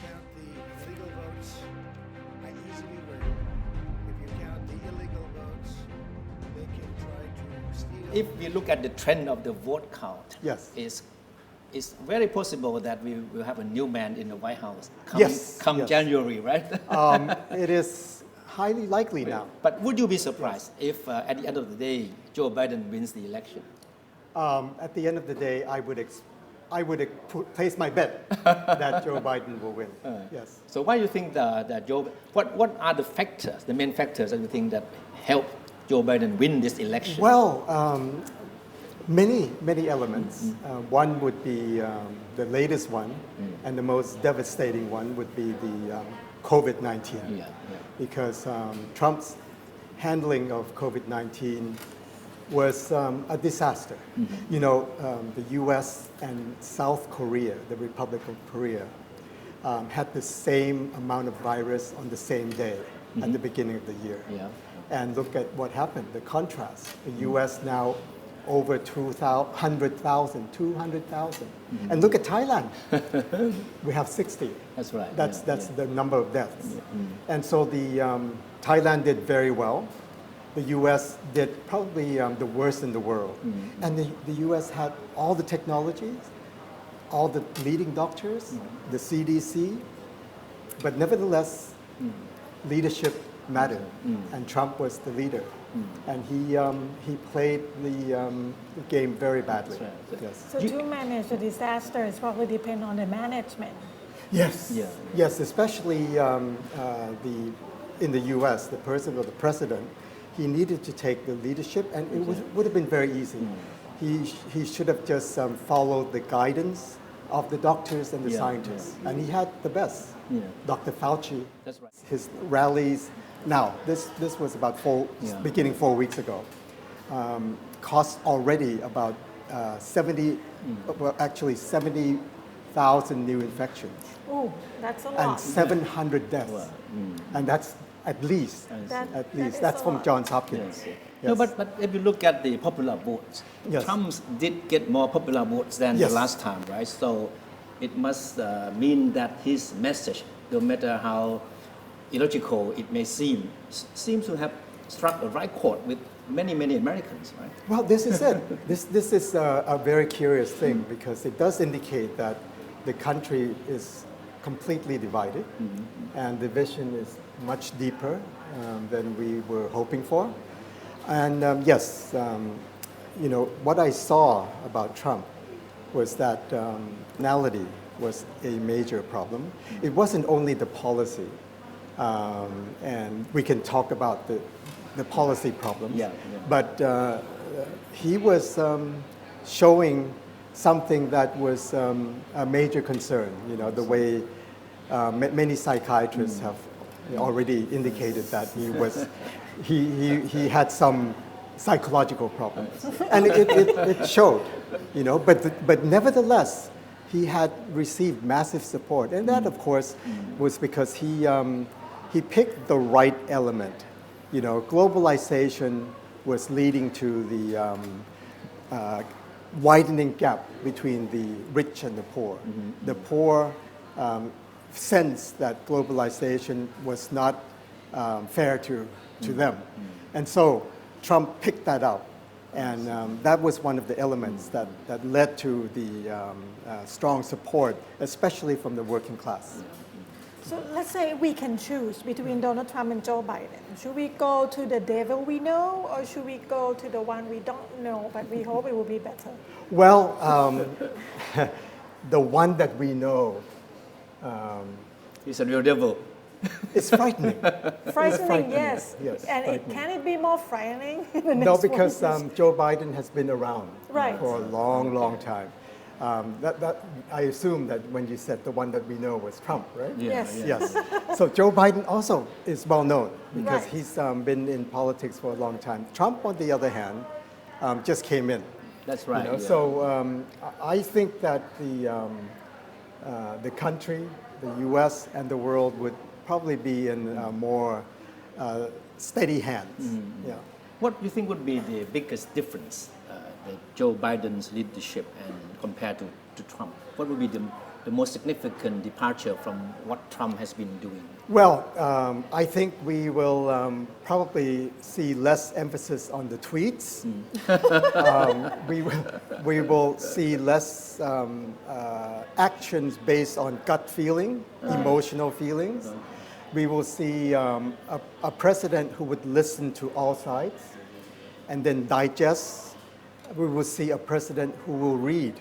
count the legal votes, I easily win. If you count the illegal votes, they can try to steal. If we look at the trend of the vote count, yes. it's, it's very possible that we will have a new man in the White House come, yes. come yes. January, right? um, it is highly likely now. But would you be surprised yes. if, uh, at the end of the day, Joe Biden wins the election? Um, at the end of the day, I would expect I would put, place my bet that Joe Biden will win. Yes. So why do you think that, that Joe? What what are the factors, the main factors that you think that help Joe Biden win this election? Well, um, many, many elements. Uh, one would be um, the latest one, and the most devastating one would be the um, COVID 19. Yeah, yeah. Because um, Trump's handling of COVID 19 was um, a disaster. You know, um, the US and South Korea, the Republic of Korea, um, had the same amount of virus on the same day at the beginning of the year. Yeah. And look at what happened, the contrast. The US now over 200,000, 200,000. And look at Thailand. we have 60. That's right. That's, yeah, that's yeah. the number of deaths. And so the um, Thailand did very well. The US did probably um, the worst in the world. And the, the US had all the technologies, all the leading doctors, the CDC, but nevertheless, leadership mattered, and Trump was the leader. And he, um, he played the, um, game very badly. Right. Yes. So to manage the disaster is probably depend on the management. Yes. Yeah. Yes, especially um, uh, the, in the U.S., the person or the president, he needed to take the leadership, and it would, would have been very easy. He, he should have just um, followed the guidance of the doctors and the Yeah, scientists, and he had the best. Yeah. Dr. Fauci, That's right. his rallies. Now, this, this was about four, Yeah. beginning four weeks ago. Um, cost already about uh, 70, well, actually 70,000 new infections Oh, that's a lot. and 700 deaths. Wow. And that's at least, That- at that least. is That's a from lot. Johns Hopkins. Yes. No, but, but if you look at the popular votes, Yes. Trump did get more popular votes than Yes. the last time, right? So it must uh, mean that his message, no matter how illogical it may seem, s- seems to have struck a right chord with many, many Americans, right? Well, this is it. this, this is a, a very curious thing because it does indicate that the country is completely divided and the division is much deeper um, than we were hoping for. And um, yes, um, you know, what I saw about Trump was that um, nationality was a major problem. It wasn't only the policy, um, and we can talk about the, the policy problems. Yeah, yeah. But uh, he was um, showing something that was um, a major concern. You know, the way uh, ma- many psychiatrists have already indicated that he was, he, he, he had some psychological problems, and it, it, it showed. You know, but the, but nevertheless, he had received massive support, and that, of course, was because he um, he picked the right element. You know, globalization was leading to the um, uh, widening gap between the rich and the poor. The poor um, sense that globalization was not um, fair to, to them. And so Trump picked that up. And um, that was one of the elements that, that led to the um, uh, strong support, especially from the working class. So let's say we can choose between Donald Trump and Joe Biden. Should we go to the devil we know, or should we go to the one we don't know, but we hope it will be better? Well, um, the one that we know He's a real devil. It's frightening. Frightening, frightening, yes. yes, and it, frightening. can it be more frightening? in the No, because um, Joe Biden has been around Right. for a long, long time. Um, that, that, I assume that when you said the one that we know was Trump, right? Yeah, Yes. yeah. Yes. So Joe Biden also is well known because Right. he's um, been in politics for a long time. Trump, on the other hand, um, just came in. That's you right. know. yeah. So um, I I think that the, um, uh, the country, the U.S. and the world would probably be in uh, more uh, steady hands. Mm-hmm. Yeah. What do you think would be the biggest difference, uh, the Joe Biden's leadership and compared to, to Trump? What would be the the most significant departure from what Trump has been doing? Well, um, I think we will um, probably see less emphasis on the tweets. um, we, will, we will see less um, uh, actions based on gut feeling, emotional feelings. We will see um, a, a president who would listen to all sides and then digest. We will see a president who will read.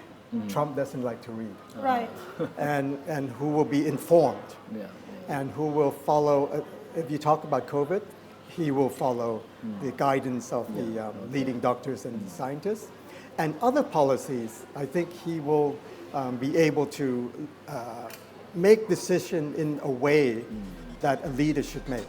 Trump doesn't like to read. Right. And, and who will be informed Yeah. and who will follow, uh, if you talk about COVID, he will follow the guidance of the um, leading doctors and scientists. And other policies, I think he will um, be able to uh, make decision in a way that a leader should make.